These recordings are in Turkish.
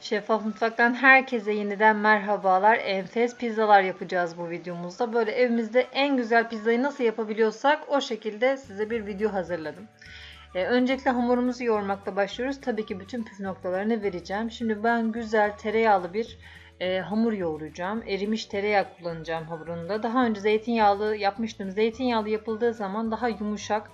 Şeffaf Mutfak'tan herkese yeniden merhabalar. Enfes pizzalar yapacağız bu videomuzda. Böyle evimizde en güzel pizzayı nasıl yapabiliyorsak o şekilde size bir video hazırladım. Ee, öncelikle hamurumuzu yoğurmakla başlıyoruz. Tabii ki bütün püf noktalarını vereceğim. Şimdi ben güzel tereyağlı bir e, hamur yoğuracağım. Erimiş tereyağı kullanacağım hamurunda. Daha önce zeytinyağlı yapmıştım. Zeytinyağlı yapıldığı zaman daha yumuşak.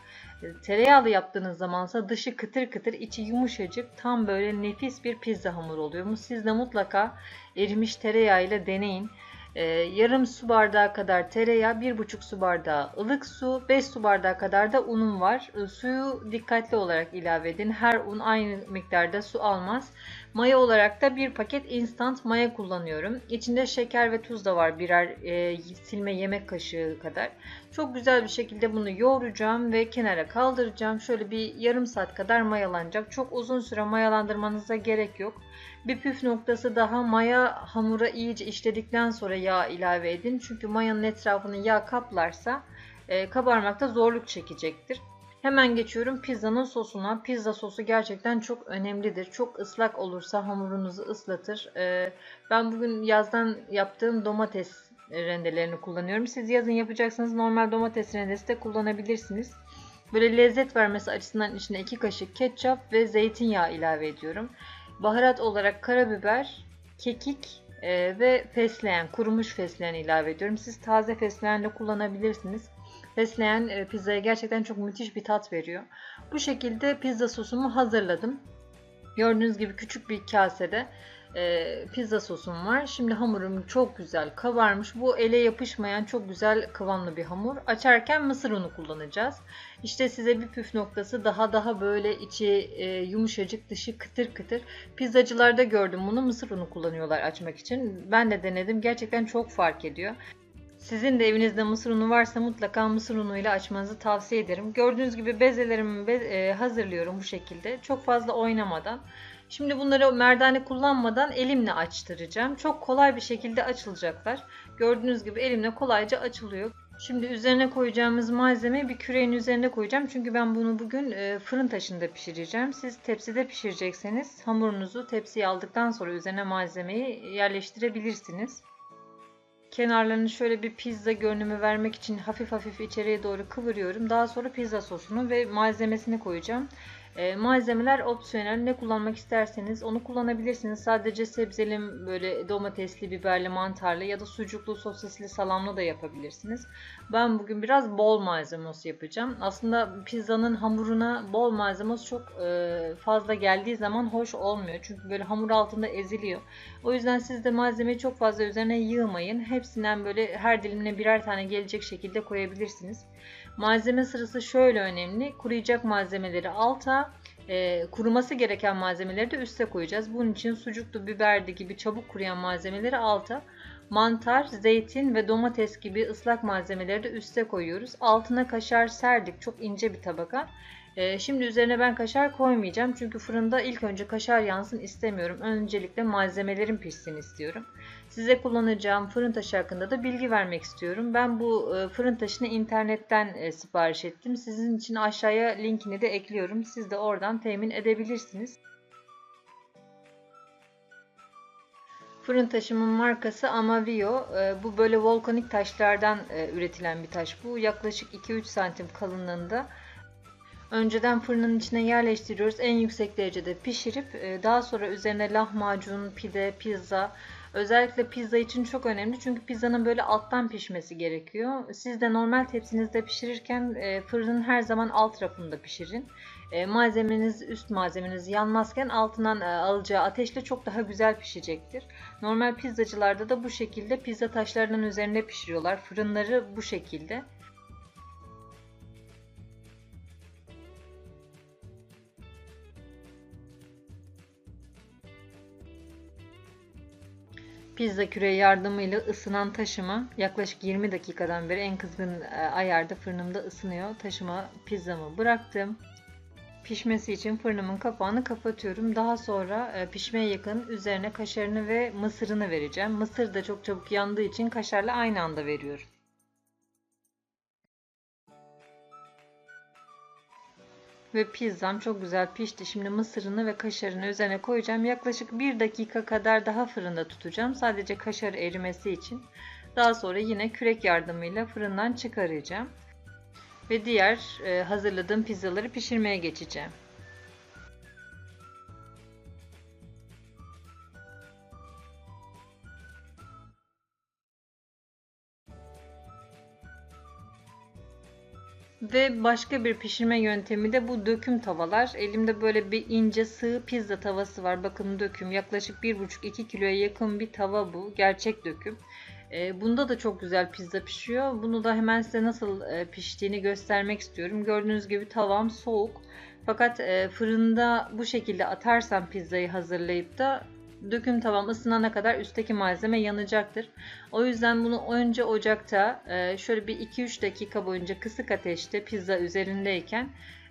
Tereyağlı yaptığınız zamansa dışı kıtır kıtır, içi yumuşacık, tam böyle nefis bir pizza hamuru oluyor. Siz de mutlaka erimiş tereyağı ile deneyin. Ee, yarım su bardağı kadar tereyağı, 1,5 su bardağı ılık su, 5 su bardağı kadar da unum var. Ee, suyu dikkatli olarak ilave edin. Her un aynı miktarda su almaz. Maya olarak da bir paket instant maya kullanıyorum. İçinde şeker ve tuz da var birer e, silme yemek kaşığı kadar. Çok güzel bir şekilde bunu yoğuracağım ve kenara kaldıracağım. Şöyle bir yarım saat kadar mayalanacak. Çok uzun süre mayalandırmanıza gerek yok. Bir püf noktası daha maya hamura iyice işledikten sonra yağ ilave edin. Çünkü mayanın etrafını yağ kaplarsa e, kabarmakta zorluk çekecektir. Hemen geçiyorum pizzanın sosuna. Pizza sosu gerçekten çok önemlidir. Çok ıslak olursa hamurunuzu ıslatır. E, ben bugün yazdan yaptığım domates rendelerini kullanıyorum. Siz yazın yapacaksanız normal domates rendesi de kullanabilirsiniz. Böyle lezzet vermesi açısından içine 2 kaşık ketçap ve zeytinyağı ilave ediyorum. Baharat olarak karabiber, kekik e, ve fesleğen, kurumuş fesleğen ilave ediyorum. Siz taze fesleğen de kullanabilirsiniz. Fesleğen e, pizzaya gerçekten çok müthiş bir tat veriyor. Bu şekilde pizza sosumu hazırladım. Gördüğünüz gibi küçük bir kasede e, pizza sosum var. Şimdi hamurum çok güzel kabarmış. Bu ele yapışmayan çok güzel kıvamlı bir hamur. Açarken mısır unu kullanacağız. İşte size bir püf noktası daha daha böyle içi e, yumuşacık dışı kıtır kıtır. Pizzacılarda gördüm bunu mısır unu kullanıyorlar açmak için. Ben de denedim. Gerçekten çok fark ediyor. Sizin de evinizde mısır unu varsa mutlaka mısır unuyla açmanızı tavsiye ederim. Gördüğünüz gibi bezelerimi be e, hazırlıyorum bu şekilde. Çok fazla oynamadan. Şimdi bunları merdane kullanmadan elimle açtıracağım. Çok kolay bir şekilde açılacaklar. Gördüğünüz gibi elimle kolayca açılıyor. Şimdi üzerine koyacağımız malzemeyi bir küreğin üzerine koyacağım. Çünkü ben bunu bugün e, fırın taşında pişireceğim. Siz tepside pişirecekseniz hamurunuzu tepsiye aldıktan sonra üzerine malzemeyi yerleştirebilirsiniz. Kenarlarını şöyle bir pizza görünümü vermek için hafif hafif içeriye doğru kıvırıyorum. Daha sonra pizza sosunu ve malzemesini koyacağım. E, malzemeler opsiyonel. Ne kullanmak isterseniz onu kullanabilirsiniz. Sadece sebzeli, böyle domatesli, biberli, mantarlı ya da sucuklu, sosisli, salamlı da yapabilirsiniz. Ben bugün biraz bol malzemos yapacağım. Aslında pizzanın hamuruna bol malzemos çok e, fazla geldiği zaman hoş olmuyor. Çünkü böyle hamur altında eziliyor. O yüzden siz de malzemeyi çok fazla üzerine yığmayın. Hepsinden böyle her dilimine birer tane gelecek şekilde koyabilirsiniz. Malzeme sırası şöyle önemli. Kuruyacak malzemeleri alta, e, kuruması gereken malzemeleri de üste koyacağız. Bunun için sucuklu, biberdi gibi çabuk kuruyan malzemeleri alta, mantar, zeytin ve domates gibi ıslak malzemeleri de üste koyuyoruz. Altına kaşar serdik. Çok ince bir tabaka. Ee, şimdi üzerine ben kaşar koymayacağım. Çünkü fırında ilk önce kaşar yansın istemiyorum. Öncelikle malzemelerin pişsin istiyorum. Size kullanacağım fırın taşı hakkında da bilgi vermek istiyorum. Ben bu e, fırın taşını internetten e, sipariş ettim. Sizin için aşağıya linkini de ekliyorum. Siz de oradan temin edebilirsiniz. Fırın taşımın markası Amavio. E, bu böyle volkanik taşlardan üretilen bir taş. Bu yaklaşık 2-3 santim kalınlığında. Önceden fırının içine yerleştiriyoruz. En yüksek derecede pişirip e, daha sonra üzerine lahmacun, pide, pizza Özellikle pizza için çok önemli çünkü pizzanın böyle alttan pişmesi gerekiyor. Siz de normal tepsinizde pişirirken e, fırının her zaman alt rafında pişirin. E, malzemeniz, üst malzemeniz yanmazken altından alacağı ateşle çok daha güzel pişecektir. Normal pizzacılarda da bu şekilde pizza taşlarının üzerinde pişiriyorlar. Fırınları bu şekilde. Pizza küreği yardımıyla ısınan taşıma yaklaşık 20 dakikadan beri en kızgın e, ayarda fırınımda ısınıyor. Taşıma pizzamı bıraktım. Pişmesi için fırınımın kapağını kapatıyorum. Daha sonra e, pişmeye yakın üzerine kaşarını ve mısırını vereceğim. Mısır da çok çabuk yandığı için kaşarla aynı anda veriyorum. Ve pizzam çok güzel pişti. Şimdi mısırını ve kaşarını üzerine koyacağım. Yaklaşık 1 dakika kadar daha fırında tutacağım. Sadece kaşar erimesi için. Daha sonra yine kürek yardımıyla fırından çıkaracağım. Ve diğer e, hazırladığım pizzaları pişirmeye geçeceğim. Ve başka bir pişirme yöntemi de bu döküm tavalar. Elimde böyle bir ince sığ pizza tavası var. Bakın döküm. Yaklaşık 1,5-2 kiloya yakın bir tava bu. Gerçek döküm. E, bunda da çok güzel pizza pişiyor. Bunu da hemen size nasıl e, piştiğini göstermek istiyorum. Gördüğünüz gibi tavam soğuk. Fakat e, fırında bu şekilde atarsam pizzayı hazırlayıp da döküm tavam ısınana kadar üstteki malzeme yanacaktır. O yüzden bunu önce ocakta e, şöyle bir 2-3 dakika boyunca kısık ateşte pizza üzerindeyken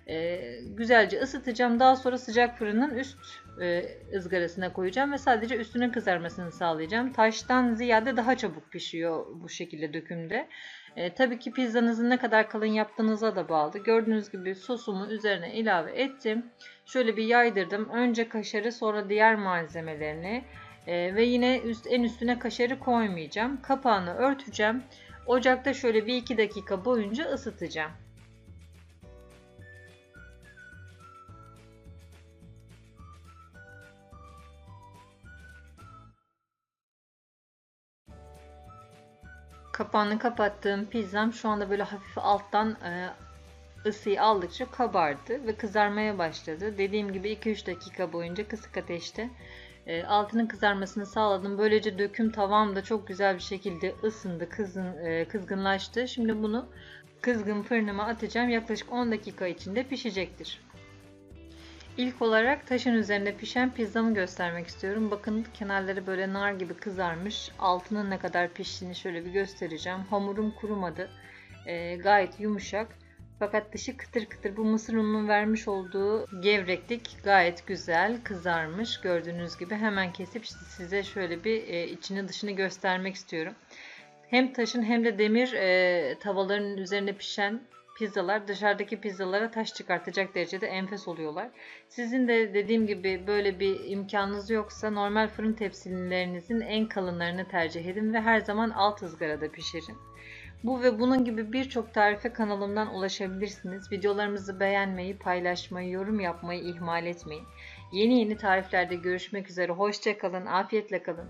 e, güzelce ısıtacağım. Daha sonra sıcak fırının üst e, ızgarasına koyacağım ve sadece üstünün kızarmasını sağlayacağım. Taştan ziyade daha çabuk pişiyor bu şekilde dökümde. E, tabii ki pizzanızı ne kadar kalın yaptığınıza da bağlı. Gördüğünüz gibi sosumu üzerine ilave ettim. Şöyle bir yaydırdım. Önce kaşarı sonra diğer malzemelerini e, ve yine üst, en üstüne kaşarı koymayacağım. Kapağını örteceğim. Ocakta şöyle bir iki dakika boyunca ısıtacağım. Kapağını kapattığım pizzam şu anda böyle hafif alttan e, ısıyı aldıkça kabardı ve kızarmaya başladı. Dediğim gibi 2-3 dakika boyunca kısık ateşte e, altının kızarmasını sağladım. Böylece döküm tavam da çok güzel bir şekilde ısındı, kızın, e, kızgınlaştı. Şimdi bunu kızgın fırınıma atacağım. Yaklaşık 10 dakika içinde pişecektir. İlk olarak taşın üzerinde pişen pizzamı göstermek istiyorum. Bakın kenarları böyle nar gibi kızarmış. Altının ne kadar piştiğini şöyle bir göstereceğim. Hamurum kurumadı. E, gayet yumuşak. Fakat dışı kıtır kıtır. Bu mısır ununun vermiş olduğu gevreklik gayet güzel kızarmış. Gördüğünüz gibi hemen kesip size şöyle bir e, içini dışını göstermek istiyorum. Hem taşın hem de demir e, tavalarının üzerinde pişen pizzalar dışarıdaki pizzalara taş çıkartacak derecede enfes oluyorlar. Sizin de dediğim gibi böyle bir imkanınız yoksa normal fırın tepsilerinizin en kalınlarını tercih edin ve her zaman alt ızgarada pişirin. Bu ve bunun gibi birçok tarife kanalımdan ulaşabilirsiniz. Videolarımızı beğenmeyi, paylaşmayı, yorum yapmayı ihmal etmeyin. Yeni yeni tariflerde görüşmek üzere. Hoşçakalın, afiyetle kalın.